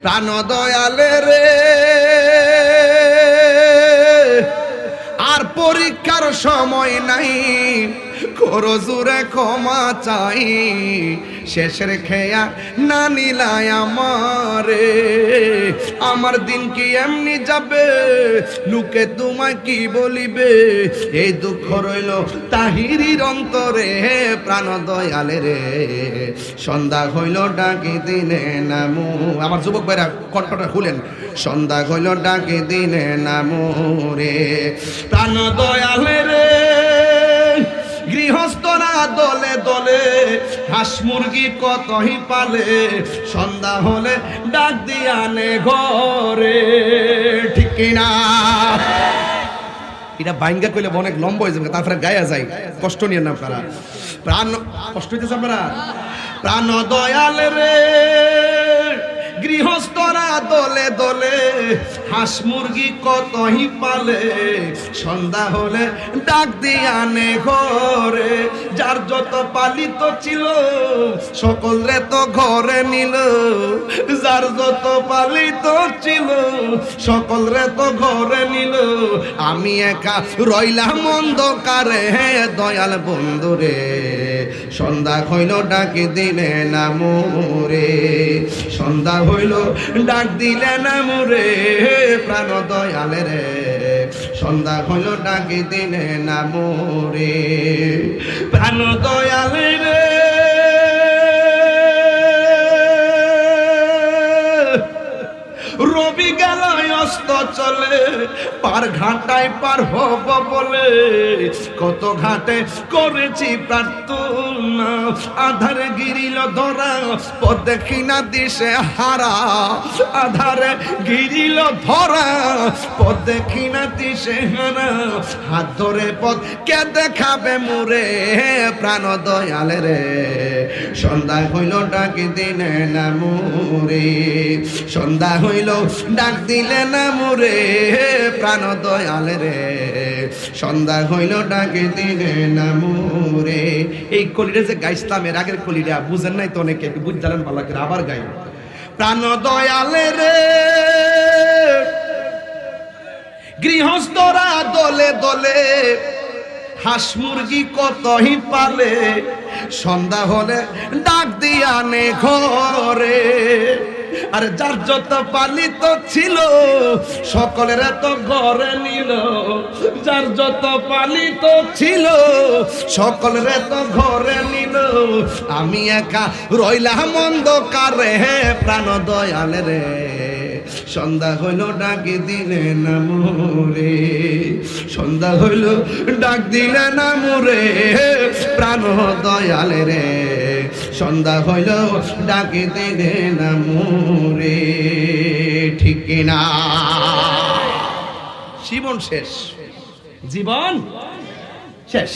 প্রাণ দয়ালে রে। আর পরীক্ষার সময় নাই। করো জুরে ক্ষমা চাই। শেষের খেয়া না নিলাই আমারে। আমার দিন কি এমনি যাবে? লোকে তোমায় কি বলিবে? এই দুঃখ রইল তাহিরির অন্তরে, প্রাণ দয়ালে রে। সন্ধ্যা হইল ডাকি দিনে নামু। আমার যুবক ভাইরা, কণ্ঠটা খুলেন। সন্ধ্যা হইল ডাকি দিনে নামু রে। প্রাণ দয়ালে রে। দলে দলে, হাঁস মুরগি কতই পালে? সন্ধ্যা হলে ডাক দিয়ানে ঘরে, ঠিক না এটা বাইঙ্গা কইলে অনেক লম্বা হয়ে যাবে, তারপরে গায়া যায়। কষ্ট নিয়ে না আপনারা। প্রাণ কষ্ট হইতেছে আপনারা? প্রাণ দয়াল রে। গৃহস্থরা দলে দলে হাঁস মুরগি কতই পালে? সন্ধ্যা হলে ডাক দিয়ানে ঘরে, যার যত পালিত ছিল সকল রে তো ঘরে নিল। যার যত পালিত ছিল সকল রে তো ঘরে নিল। আমি একা রইলাম অন্ধকারে দয়াল বন্ধু রে। সন্ধ্যা হইল ডাকি দিলে না মোরে। সন্ধ্যা হইল, ডাক দিলে না মোরে, প্রাণ দয়ালে রে। সন্ধ্যা হইল, ডাকি দিলে না মোরে, প্রাণ দয়ালে রে। রবি গেল অস্ত চলে, পার ঘাটায় পার হব বলে, কত ঘাটে করেছি প্রার্থনা। আধারে গিরিল ধরা, পদ দেখি না দিশে হারা। আধারে গিরিল ধরা, পদ দেখি না দিশে হারা। হাত ধরে পদ কে দেখাবে মুরে? প্রাণ দয়ালে রে। সন্ধ্যা হইল ডাকি দিলে না মুরে। সন্ধ্যা হইল ডাক দিলে না মুরে। প্রাণ দয়ালে রে। সন্ধ্যা হইল, ডাকে দিলে না মুরে। এই কলিটা যে গাইছিলাম, এর আগের কলিটা বুঝেন নাই তো অনেকে, একটু বুঝছিলেন ভালো করে, আবার গাই প্রাণ দয়ালে রে। গৃহস্থরা দলে দলে, হাঁস মুরগি কতই পালে। সন্ধ্যা হলে ডাক দিয়ানে ঘরে। আর যার যত পালিত ছিল, সকলের এত ঘরে নিল। যার যত পালিত ছিল, সকলের এত ঘরে নিল। আমি একা রইলাম অন্ধকারে প্রাণ দয়ালে রে। সন্ধ্যা হইল, ডাকি দিলে না মোরে। সন্ধ্যা হইল, ডাক দিলে না মোরে প্রাণ দয়ালে রে। সন্ধ্যা হইল ডাকিতে না মোরে। ঠিক না জীবন শেষ। জীবন? শেষ।